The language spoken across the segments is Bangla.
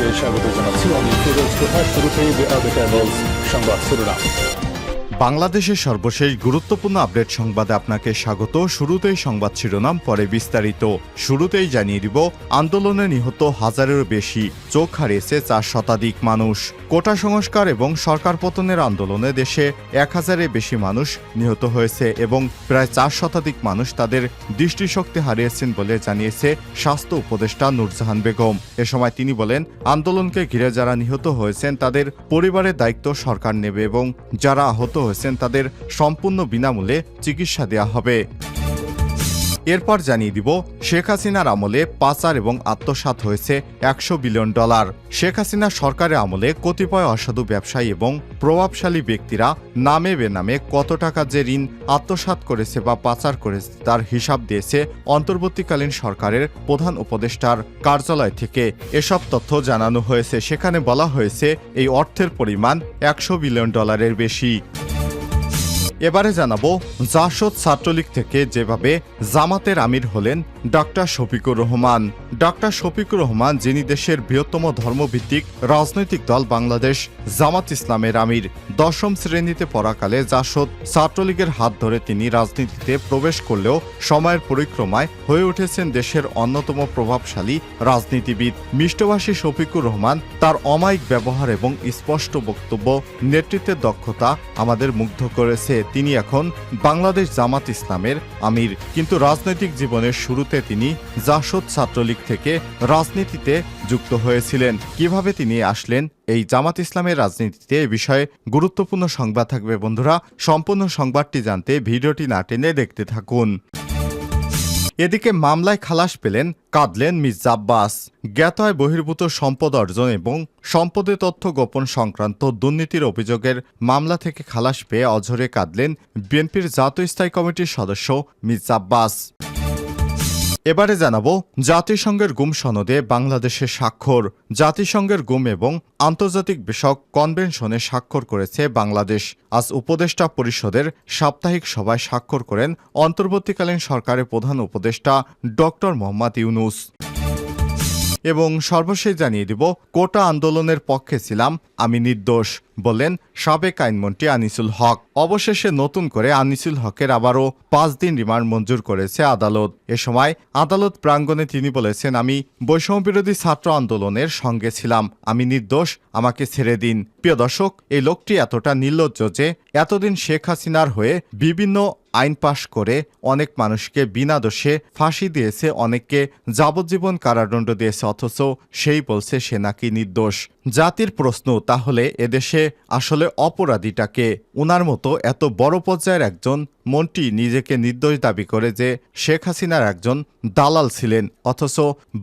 আপনাদেরকে স্বাগত জানাচ্ছি আমি ফিরোজ প্রধান শুরুতেই দ্য টাইমস সংবাদ শিরোনাম বাংলাদেশের সর্বশেষ গুরুত্বপূর্ণ আপডেট সংবাদে আপনাকে স্বাগত। শুরুতেই সংবাদ শিরোনাম, পরে বিস্তারিত। শুরুতেই জানিয়ে দিব, আন্দোলনে নিহত হাজারেরও বেশি, চোখ হারিয়েছে চার শতাধিক মানুষ। কোটা সংস্কার এবং সরকার পতনের আন্দোলনে দেশে এক হাজারের বেশি মানুষ নিহত হয়েছে এবং প্রায় চার শতাধিক মানুষ তাদের দৃষ্টিশক্তি হারিয়েছেন বলে জানিয়েছে স্বাস্থ্য উপদেষ্টা নুরজাহান বেগম। এ সময় তিনি বলেন, আন্দোলনকে ঘিরে যারা নিহত হয়েছেন তাদের পরিবারের দায়িত্ব সরকার নেবে এবং যারা আহত হয়েছেন তাদের সম্পূর্ণ বিনামূল্যে চিকিৎসা দেওয়া হবে। এরপর জানিয়ে দিব, শেখ হাসিনার আমলে পাচার এবং আত্মসাৎ হয়েছে একশো বিলিয়ন ডলার। শেখ হাসিনা সরকারের আমলে কতিপয় অসাধু ব্যবসায়ী এবং প্রভাবশালী ব্যক্তিরা নামে বেনামে কত টাকা যে ঋণ আত্মসাৎ করেছে বা পাচার করেছে তার হিসাব দিয়েছে অন্তর্বর্তীকালীন সরকারের প্রধান উপদেষ্টার কার্যালয় থেকে। এসব তথ্য জানানো হয়েছে। সেখানে বলা হয়েছে, এই অর্থের পরিমাণ একশো বিলিয়ন ডলারের বেশি। এবারে জানাব জাসদ ছাত্রলীগ থেকে যেভাবে জামাতের আমির হলেন ডক্টর শফিকুর রহমান। ডক্টর শফিকুর রহমান, যিনি দেশের বৃহত্তম ধর্মভিত্তিক রাজনৈতিক দল বাংলাদেশ, জামাত ইসলামের আমির। দশম শ্রেণীতে পড়াকালে জাসদ ছাত্রলীগের হাত ধরে তিনি রাজনীতিতে প্রবেশ করলেও সময়ের পরিক্রমায় হয়ে উঠেছেন দেশের অন্যতম প্রভাবশালী রাজনীতিবিদ। মিষ্টভাষী শফিকুর রহমান তার অমায়িক ব্যবহার এবং স্পষ্ট বক্তব্য, নেতৃত্বের দক্ষতা আমাদের মুগ্ধ করেছে। তিনি এখন বাংলাদেশ জামাত ইসলামের আমির। কিন্তু রাজনৈতিক জীবনের শুরুতে তিনি জাসদ ছাত্রলীগ থেকে রাজনীতিতে যুক্ত হয়েছিলেন। কীভাবে তিনি আসলেন এই জামাত ইসলামের রাজনীতিতে এ বিষয়ে গুরুত্বপূর্ণ সংবাদ থাকবে বন্ধুরা। সম্পূর্ণ সংবাদটি জানতে ভিডিওটি না টেনে দেখতে থাকুন। এদিকে মামলায় খালাস পেলেন কাঁদলেন মির্জা আব্বাস। জ্ঞাতয় বহির্ভূত সম্পদ অর্জন এবং সম্পদে তথ্য গোপন সংক্রান্ত দুর্নীতির অভিযোগের মামলা থেকে খালাস পেয়ে অঝরে কাঁদলেন বিএনপির জাতীয় স্থায়ী কমিটির সদস্য মির্জা আব্বাস। এবারে জানাব জাতিসংঘের গুম সনদে বাংলাদেশের স্বাক্ষর। জাতিসংঘের গুম এবং আন্তর্জাতিক বিষয়ক কনভেনশনে স্বাক্ষর করেছে বাংলাদেশ। আজ উপদেষ্টা পরিষদের সাপ্তাহিক সভায় স্বাক্ষর করেন অন্তর্বর্তীকালীন সরকারের প্রধান উপদেষ্টা ডক্টর মোহাম্মদ ইউনুস। এবং সর্বশেষ জানিয়ে দিব, কোটা আন্দোলনের পক্ষে ছিলাম আমি নির্দোষ বললেন সাবেক আইনমন্ত্রী আনিসুল হক। অবশেষে নতুন করে আনিসুল হকের আবারও পাঁচ দিন রিমান্ড মঞ্জুর করেছে আদালত। এ সময় আদালত প্রাঙ্গণে তিনি বলেছেন, আমি বৈষম্য বিরোধী ছাত্র আন্দোলনের সঙ্গে ছিলাম। আমি নির্দোষ, আমাকে ছেড়ে দিন। প্রিয় দর্শক, এই লোকটি এতটা নির্লজ্জ যে এতদিন শেখ হাসিনার হয়ে বিভিন্ন আইন পাশ করে অনেক মানুষকে বিনা দোষে ফাঁসি দিয়েছে, অনেককে যাবজ্জীবন কারাদণ্ড দিয়েছে, অথচ সেই বলছে সে নাকি নির্দোষ। জাতির প্রশ্ন, তাহলে এদেশে আসলে অপরাধীটাকে? উনার মতো এত বড় পর্যায়ের একজন মন্ত্রী নিজেকে নির্দোষ দাবি করে যে শেখ হাসিনার একজন দালাল ছিলেন, অথচ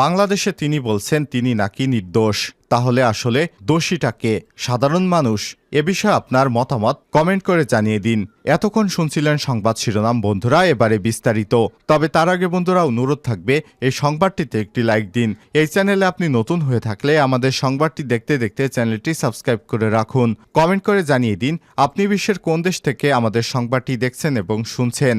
বাংলাদেশে তিনি বলছেন তিনি নাকি নির্দোষ। তাহলে আসলে দোষীটাকে সাধারণ মানুষ এ বিষয়ে আপনার মতামত কমেন্ট করে জানিয়ে দিন। এতক্ষণ শুনছিলেন সংবাদ শিরোনাম। বন্ধুরা, এবারে বিস্তারিত। তবে তার আগে বন্ধুরা, অনুরোধ থাকবে, এই সংবাদটিতে একটি লাইক দিন। এই চ্যানেলে আপনি নতুন হয়ে থাকলে আমাদের সংবাদটি দেখতে দেখতে চ্যানেলটি সাবস্ক্রাইব করে রাখুন। কমেন্ট করে জানিয়ে দিন, আপনি বিশ্বের কোন দেশ থেকে আমাদের সংবাদটি দেখছেন এবং শুনছেন।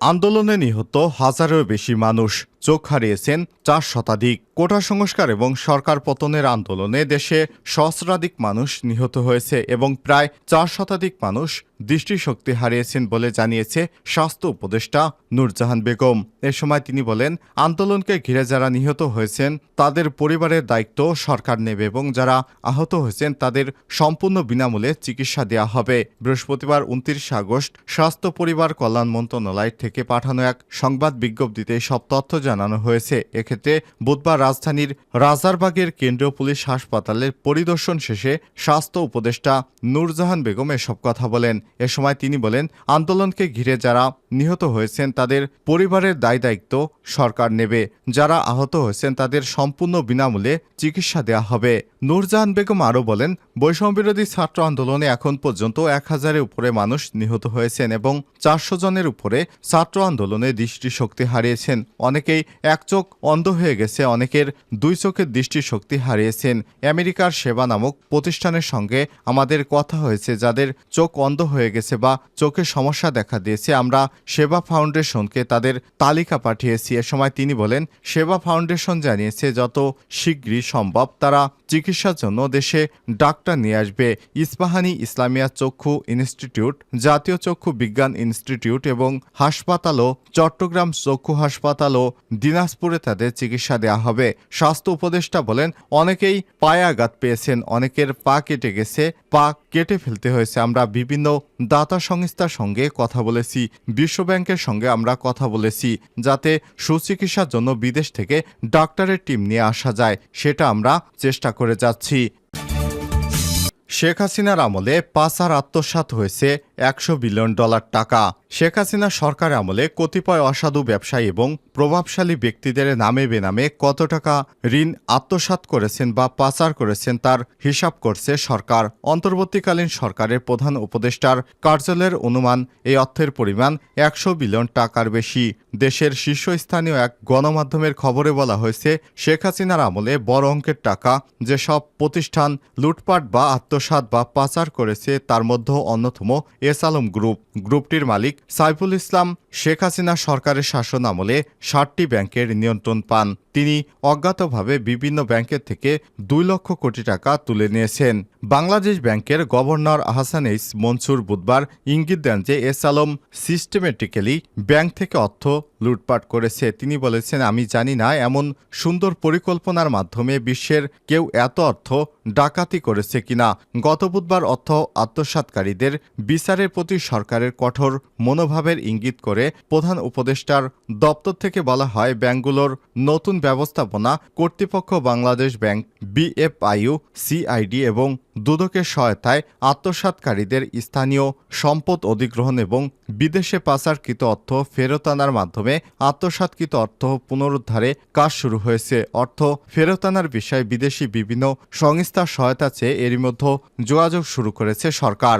আন্দোলনে নিহত হাজারেরও বেশি মানুষ। চোখ হারিয়েছেন চার শতাধিক। কোটা সংস্কার এবং সরকার পতনের আন্দোলনে দেশে সহস্রাধিক মানুষ নিহত হয়েছে এবং প্রায় চার শতাধিক মানুষ দৃষ্টিশক্তি হারিয়েছেন বলে জানিয়েছে স্বাস্থ্য উপদেষ্টা নূরজাহান বেগম। এ সময় তিনি বলেন, আন্দোলনকে ঘিরে যারা নিহত হয়েছেন, তাদের পরিবারের দায়িত্ব সরকার নেবে এবং যারা আহত হয়েছেন, তাদের সম্পূর্ণ বিনামূল্যে চিকিৎসা দেওয়া হবে। বৃহস্পতিবার উনত্রিশে আগস্ট স্বাস্থ্য পরিবার কল্যাণ মন্ত্রণালয় থেকে পাঠানো এক সংবাদ বিজ্ঞপ্তিতে সব তথ্য জানানো হয়েছে। এক্ষেত্রে বুধবার রাজধানীর রাজারবাগের কেন্দ্রীয় পুলিশ হাসপাতালের পরিদর্শন শেষে স্বাস্থ্য উপদেষ্টা নূরজাহান বেগম এসব কথা বলেন। এ সময় তিনি বলেন, আন্দোলনকে ঘিরে যারা নিহত হয়েছেন তাদের পরিবারের দায় দায়িত্ব সরকার নেবে। যারা আহত হয়েছেন তাদের সম্পূর্ণ বিনামূল্যে চিকিৎসা দেওয়া হবে। নূরজাহান বেগম আরও বলেন, বৈষম্যবিরোধী ছাত্র আন্দোলনে এখন পর্যন্ত এক হাজারের উপরে মানুষ নিহত হয়েছেন এবং চারশো জনের উপরে ছাত্র আন্দোলনে দৃষ্টিশক্তি হারিয়েছেন। অনেকেই অনেকেই এক চোখ অন্ধ হয়ে গেছে। অনেকের দুই চোখের দৃষ্টিশক্তি হারিয়েছেন। আমেরিকার সেবা নামক প্রতিষ্ঠানের সঙ্গে আমাদের কথা হয়েছে, যাদের চোখ অন্ধ হয়ে গেছে বা চোখে সমস্যা দেখা দিয়েছে। আমরা সেবা ফাউন্ডেশনকে তাদের তালিকা পাঠিয়েছি। এ সময় তিনি বলেন, সেবা ফাউন্ডেশন জানিয়েছে, যত শীঘ্রই সম্ভব তারা চিকিৎসার জন্য দেশে ডাক্তার নিয়ে আসবে। ইস্পাহানি ইসলামিয়া চক্ষু ইনস্টিটিউট, জাতীয় চক্ষু বিজ্ঞান ইনস্টিটিউট এবং হাসপাতালও চট্টগ্রাম চক্ষু হাসপাতাল ও দিনাজপুরে তাদের চিকিৎসা দেওয়া হবে। স্বাস্থ্য উপদেষ্টা বলেন, অনেকেই পায়ে আঘাত পেয়েছেন, অনেকের পা কেটে গেছে, পা কেটে ফেলতে হয়েছে। আমরা বিভিন্ন দাতা সংস্থার সঙ্গে কথা বলেছি বিশ্ব ব্যাংকের সঙ্গে আমরা কথা বলেছি, যাতে সুচিকিৎসার জন্য বিদেশ থেকে ডাক্তারের টিম নিয়ে আসা যায়, সেটা আমরা চেষ্টা করে যাচ্ছি। শেখ হাসিনার আমলে পাচার আত্মসাৎ হয়েছে একশো বিলিয়ন ডলার টাকা। শেখ হাসিনা সরকার আমলে কতিপয় অসাধু ব্যবসায়ী এবং প্রভাবশালী ব্যক্তিদের নামে বেনামে কত টাকা ঋণ আত্মসাৎ করেছেন বা পাচার করেছেন তার হিসাব করছে সরকার। অন্তর্বর্তীকালীন সরকারের প্রধান উপদেষ্টার কার্যালয়ের অনুমান, এই অর্থের পরিমাণ একশো বিলিয়ন টাকার বেশি। দেশের শীর্ষস্থানীয় এক গণমাধ্যমের খবরে বলা হয়েছে, শেখ হাসিনার আমলে বড় অঙ্কের টাকা যেসব প্রতিষ্ঠান লুটপাট বা আত্মসাৎ বা পাচার করেছে তার মধ্যে অন্যতম এস আলম গ্রুপ, গ্রুপটির মালিক সাইফুল ইসলাম শেখ হাসিনা সরকারের শাসন আমলে ষাটটি ব্যাংকের নিয়ন্ত্রণ পান। তিনি অজ্ঞাতভাবে বিভিন্ন ব্যাংকের থেকে দুই লক্ষ কোটি টাকা তুলে নিয়েছেন। বাংলাদেশ ব্যাংকের গভর্নর আহসান এইস মনসুর বুধবার ইঙ্গিত দেন যে এস আলম সিস্টেমেটিক্যালি ব্যাংক থেকে অর্থ লুটপাট করেছে। তিনি বলেছেন, আমি জানি না, এমন সুন্দর পরিকল্পনার মাধ্যমে বিশ্বের কেউ এত অর্থ ডাকাতি করেছে কিনা। গত বুধবার অর্থ আত্মসাৎকারীদের বিচারের প্রতি সরকারের কঠোর মনোভাবের ইঙ্গিত করে প্রধান উপদেষ্টার দপ্তর থেকে বলা হয়, ব্যাংকগুলোর নতুন ব্যবস্থাপনা কর্তৃপক্ষ বাংলাদেশ ব্যাংক, বিএফআইউ, সিআইডি এবং দুদকের সহায়তায় আত্মসাৎকারীদের স্থানীয় সম্পদ অধিগ্রহণ এবং বিদেশে পাচারকৃত অর্থ ফেরত আনার মাধ্যমে আত্মসাৎকৃত অর্থ পুনরুদ্ধারে কাজ শুরু হয়েছে। অর্থ ফেরত আনার বিষয়ে বিদেশি বিভিন্ন সংস্থার সহায়তা চেয়ে এরই মধ্যে যোগাযোগ শুরু করেছে সরকার।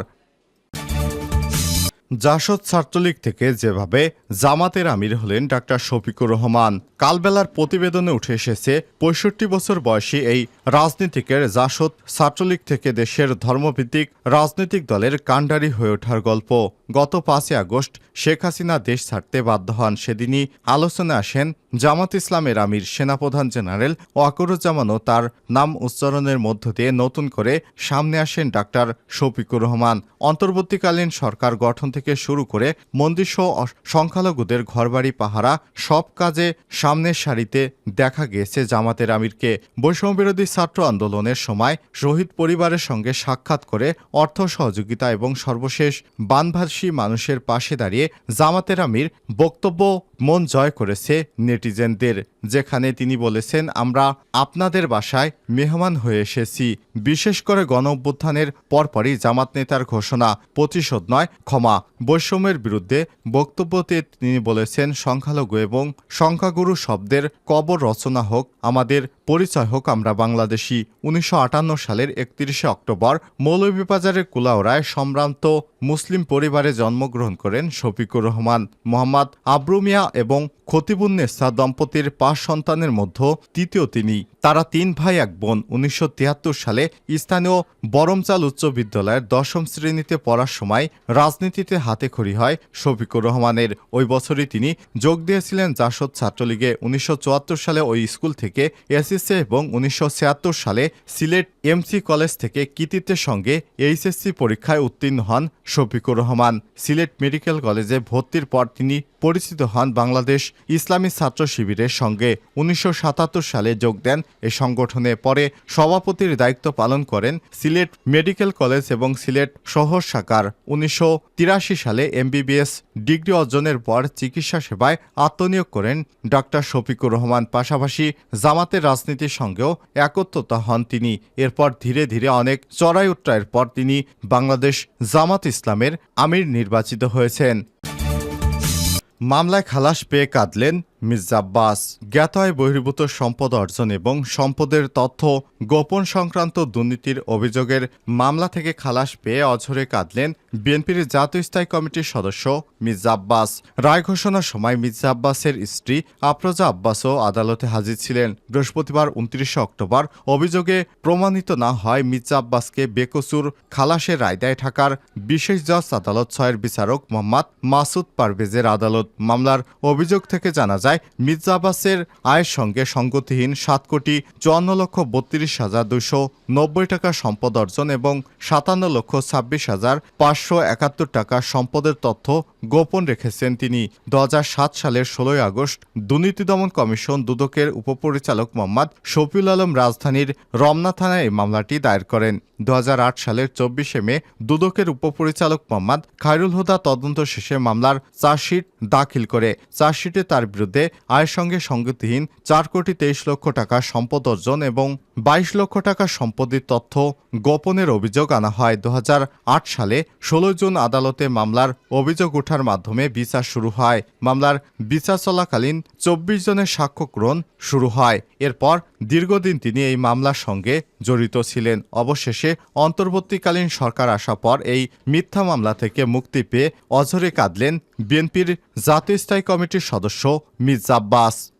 জাসদ ছাত্রলীগ থেকে যেভাবে জামাতের আমির হলেন ডাক্তার শফিকুর রহমান, কালবেলার প্রতিবেদনে উঠে এসেছে পঁয়ষট্টি বছর বয়সী এই রাজনীতিকের জাসদ ছাত্রলীগ থেকে দেশের ধর্মভিত্তিক রাজনৈতিক দলের কাণ্ডারি হয়ে ওঠার গল্প। গত পাঁচই আগস্ট শেখ হাসিনা দেশ ছাড়তে বাধ্য হন সেদিনই আলোচনায় আসেন জামাত ইসলামের আমির সেনাপ্রধান জেনারেল ওয়াকরুজ্জামানও তার নাম উচ্চারণের মধ্য দিয়ে নতুন করে সামনে আসেন ডাক্তার শফিকুর রহমান। অন্তর্বর্তীকালীন সরকার গঠন থেকে শুরু করে মন্দিরসহ সংখ্যালঘুদের ঘরবাড়ি, পাহারা সব কাজে সামনের সারিতে দেখা গিয়েছে জামাতের আমিরকে। বৈষম্যবিরোধী ছাত্র আন্দোলনের সময় শহীদ পরিবারের সঙ্গে সাক্ষাৎ করে অর্থ সহযোগিতা এবং সর্বশেষ বানভাসী মানুষের পাশে দাঁড়িয়ে জামাতের আমির বক্তব্য মন জয় করেছে নেটিজেনদের। যেখানে তিনি বলেছেন, আমরা আপনাদের বাসায় মেহমান হয়ে এসেছি। বিশেষ করে গণ অভ্যুত্থানের পরপরই জামাত নেতার ঘোষণা প্রতিশোধ নয়, ক্ষমা। বৈষম্যের বিরুদ্ধে বক্তব্যতে তিনি বলেছেন, সংখ্যালঘু এবং সংখ্যাগুরু শব্দের কবর রচনা হোক, আমাদের পরিচয় হোক, আমরা বাংলাদেশি। উনিশশো আটান্ন সালের একত্রিশে অক্টোবর মৌলভীবাজারের কুলাউড়ায় সম্ভ্রান্ত মুসলিম পরিবারে জন্মগ্রহণ করেন শফিকুর রহমান। মোহাম্মদ আব্রুমিয়া এবং খতিবুন্নেসা দম্পতির পাঁচ সন্তানের মধ্যে তৃতীয় তিনি। তারা তিন ভাই, এক বোন। উনিশশো তিয়াত্তর সালে স্থানীয় বরমচাল উচ্চ বিদ্যালয়ের দশম শ্রেণীতে পড়ার সময় রাজনীতিতে হাতেখড়ি হয় শফিকুর রহমানের। ওই বছরই তিনি যোগ দিয়েছিলেন জাসদ ছাত্রলীগে। উনিশশো চুয়াত্তর সালে ওই স্কুল থেকে এসএসসি এবং উনিশশো ছিয়াত্তর সালে সিলেট এমসি কলেজ থেকে কৃতিত্বের সঙ্গে এইচএসসি পরীক্ষায় উত্তীর্ণ হন শফিকুর রহমান। সিলেট মেডিকেল কলেজে ভর্তির পর তিনি পরিচিত হন বাংলাদেশ ইসলামী ছাত্র শিবিরের সঙ্গে। উনিশশো সাতাত্তর সালে যোগ দেন এই সংগঠনে পরে সভাপতির দায়িত্ব পালন করেন সিলেট মেডিকেল কলেজ এবং সিলেট শহর শাখার উনিশশো তিরাশি সালে এমবিবিএস ডিগ্রি অর্জনের পর চিকিৎসা সেবায় আত্মনিয়োগ করেন ডক্টর শফিকুর রহমান। পাশাপাশি জামাতের রাজনীতির সঙ্গেও একত্রতা হন তিনি। এরপর ধীরে ধীরে অনেক চড়াই উত্তরায়ের পর তিনি বাংলাদেশ জামাত ইসলামের আমির নির্বাচিত হয়েছেন। মামলায় খালাস পেয়ে কাঁদলেন মির্জা আব্বাস। জ্ঞাত বহির্ভূত সম্পদ অর্জন এবং সম্পদের তথ্য, গোপন সংক্রান্ত দুর্নীতির অভিযোগের মামলা থেকে খালাস পেয়ে অঝরে কাঁদলেন বিএনপির জাতীয় স্থায়ী কমিটির সদস্য মির্জা আব্বাস। রায় ঘোষণার সময় মির্জা আব্বাসের স্ত্রী আফরোজা আব্বাসও আদালতে হাজির ছিলেন। বৃহস্পতিবার উনত্রিশে অক্টোবর অভিযোগে প্রমাণিত না হয় মির্জা আব্বাসকে বেকসুর খালাসের রায় দেয় ঢাকার বিশেষ জজ আদালত ছয়ের বিচারক মোহাম্মদ মাসুদ পারভেজের আদালত। মামলার অভিযোগ থেকে জানা যায়, মির্জা আব্বাসের আয়ের সঙ্গে সঙ্গতিহীন সাত কোটি চুয়ান্ন লক্ষ বত্রিশ হাজার দুশো নব্বই টাকা সম্পদ অর্জন এবং সাতান্ন লক্ষ ছাব্বিশ হাজার পাঁচশো একাত্তর টাকা সম্পদের তথ্য গোপন রেখেছেন তিনি। দু হাজার সাত সালের ষোলোই আগস্ট দুর্নীতি দমন কমিশন দুদকের উপপরিচালক মোহাম্মদ শফিউল আলম রাজধানীর রমনা থানায় এই মামলাটি দায়ের করেন। দুহাজার আট সালের চব্বিশে মে দুদকের উপপরিচালক মোহাম্মদ খায়রুল হুদা তদন্ত শেষে মামলার চার্জশিট দাখিল করে। চার্জশিটে তার বিরুদ্ধে আয়ের সঙ্গে সঙ্গতিহীন চার কোটি তেইশ লক্ষ টাকা সম্পদ অর্জন এবং বাইশ লক্ষ টাকা সম্পত্তির তথ্য গোপনের অভিযোগ আনা হয়। দু হাজার আট সালে ষোলো জুন আদালতে মামলার অভিযোগ ওঠার মাধ্যমে বিচার শুরু হয়। মামলার বিচার চলাকালীন চব্বিশ জনের সাক্ষ্য গ্রহণ শুরু হয়। এরপর দীর্ঘদিন তিনি এই মামলার সঙ্গে জড়িত ছিলেন। অবশেষে অন্তর্বর্তীকালীন সরকার আসার পর এই মিথ্যা মামলা থেকে মুক্তি পেয়ে অঝরে কাঁদলেন বিএনপির জাতীয় স্থায়ী কমিটির সদস্য মির্জা আব্বাস।